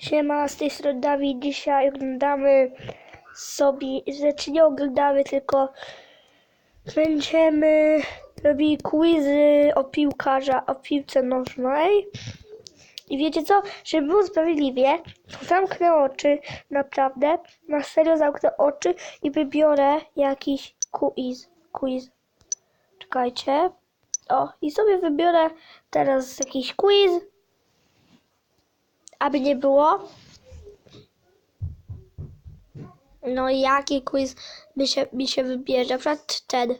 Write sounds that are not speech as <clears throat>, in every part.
Siema, z tej strony Dawid. Dzisiaj oglądamy sobie, znaczy nie oglądamy, tylko będziemy robili quizy o piłkarza, o piłce nożnej. I wiecie co? Żeby było sprawiedliwie, to zamknę oczy, naprawdę, na serio zamknę oczy i wybiorę jakiś quiz. Quiz. Czekajcie. O, i sobie wybiorę teraz jakiś quiz. Aby nie było. No jaki quiz mi się, mi się wybierze? Na przykład ten.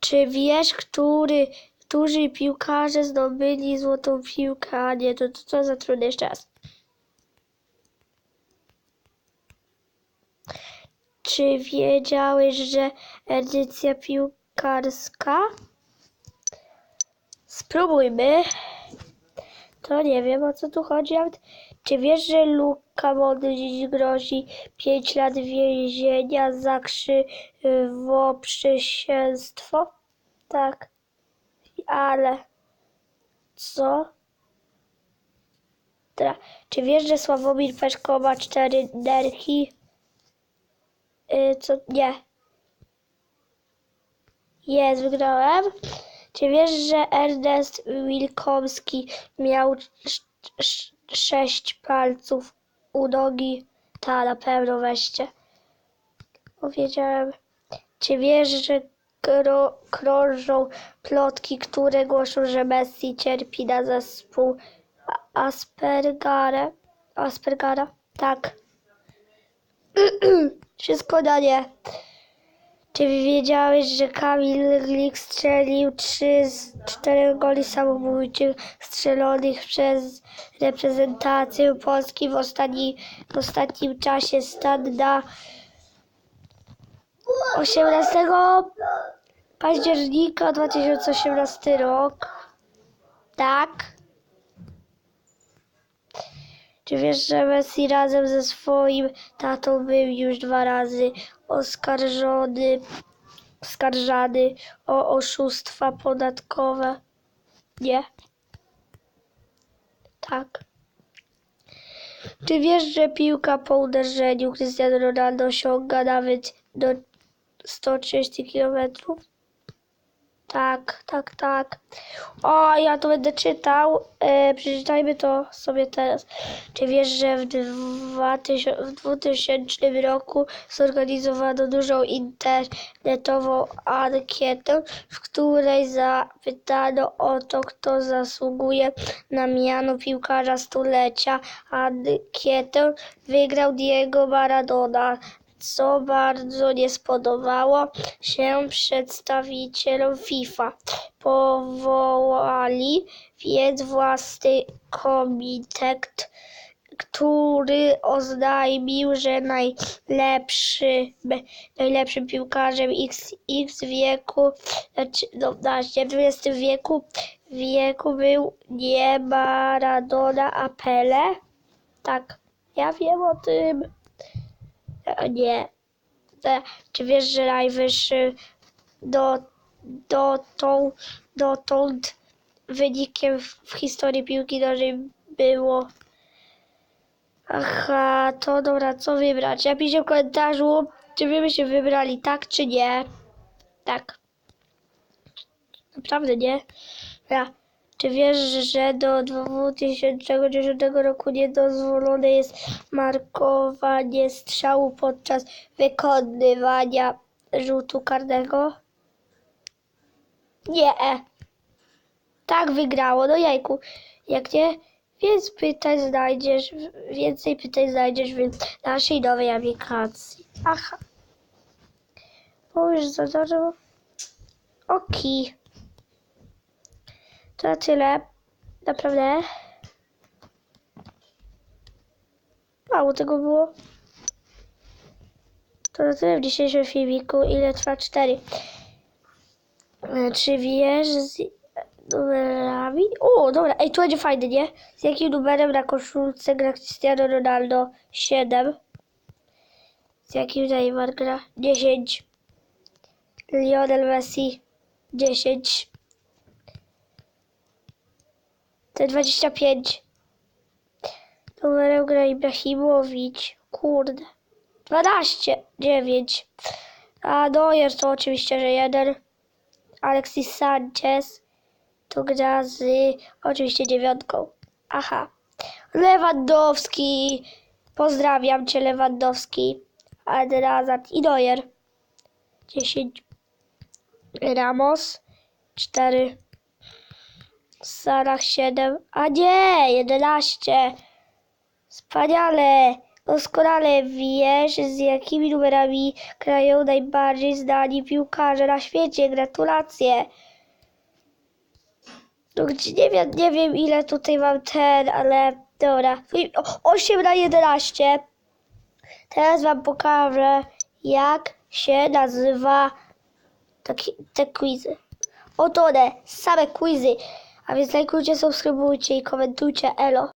Czy wiesz, który, którzy piłkarze zdobyli złotą piłkę? A nie, to, to za trudny jeszcze raz. Czy wiedziałeś, że edycja piłkarska? Spróbujmy. To nie wiem o co tu chodzi. Czy wiesz, że Luka Modric grozi 5 lat więzienia za krzywoprzysięstwo? Tak. Ale co? Tra. Czy wiesz, że Sławomir Peszko ma cztery nerki? Y, co? Nie. Jest, wygrałem. Czy wiesz, że Ernest Wilkomski miał sz- sz- sześć palców u nogi? Ta, na pewno weźcie. Powiedziałem. Czy wiesz, że krążą plotki, które głoszą, że Messi cierpi na zespół Aspergara? Aspergara? Tak. <clears throat> Wszystko na nie. Czy wiedziałeś, że Kamil Glik strzelił 3 z 4 goli samobójczych strzelonych przez reprezentację Polski w, ostatni, w ostatnim czasie stan na 18 października 2018 rok? Tak. Czy wiesz, że Messi razem ze swoim tatą był już dwa razy oskarżony, oskarżany o oszustwa podatkowe? Nie. Tak. Czy wiesz, że piłka po uderzeniu Cristiano Ronaldo osiąga nawet do 130 km? Tak, tak, tak. O, ja to będę czytał. E, przeczytajmy to sobie teraz. Czy wiesz, że w 2000, w 2000 roku zorganizowano dużą internetową ankietę, w której zapytano o to, kto zasługuje na miano piłkarza stulecia. Ankietę wygrał Diego Maradona co bardzo nie spodobało się przedstawicielom FIFA. Powołali więc własny komitet, który oznajmił, że najlepszy, najlepszym piłkarzem X, X wieku, znaczy, no, XIX wieku, wieku był nie Maradona, a Pele. Tak, ja wiem o tym. E, Nie. E, Czy wiesz, że najwyższy do, dotąd, dotąd wynikiem w, w historii piłki nożnej było. Aha, to dobra, co wybrać? Napiszcie w komentarzu, czy wy byście wybrali tak, czy nie. Tak. Naprawdę nie. Ja. Czy wiesz, że do 2010 roku niedozwolone jest markowanie strzału podczas wykonywania rzutu karnego? Nie. Tak wygrało, no jajku. Jak nie, więc pytań znajdziesz, więcej pytań znajdziesz w naszej nowej aplikacji. Aha. Bo już za dużo. Okej. To tyle. Naprawdę. Mało tego było. To na tyle w dzisiejszym filmiku. Ile trwa? 4. Czy wiesz z numerami? O, dobra. Ej, tu będzie fajny, nie? Z jakim numerem na koszulce gra Cristiano Ronaldo? 7. Z jakim Neymar gra? 10. Lionel Messi? 10. Te 25. Numerem gra Ibrahimowicz. Kurde. 12, 9. A Neuer to oczywiście, że jeden. Alexis Sanchez to gra z oczywiście dziewiątką. Aha. Lewandowski. Pozdrawiam cię Lewandowski. Hazard i Neuer. 10. Ramos. 4. Salah 7. A nie, 11. Wspaniale. Doskonale wiesz, z jakimi numerami grają najbardziej znani piłkarze na świecie. Gratulacje. No gdzie nie wiem, nie wiem ile tutaj mam ten, ale dobra. O, 8 na 11. Teraz wam pokażę, jak się nazywa taki, te quizy. Oto one, same quizy. A więc lajkujcie, subskrybujcie i komentujcie. Elo.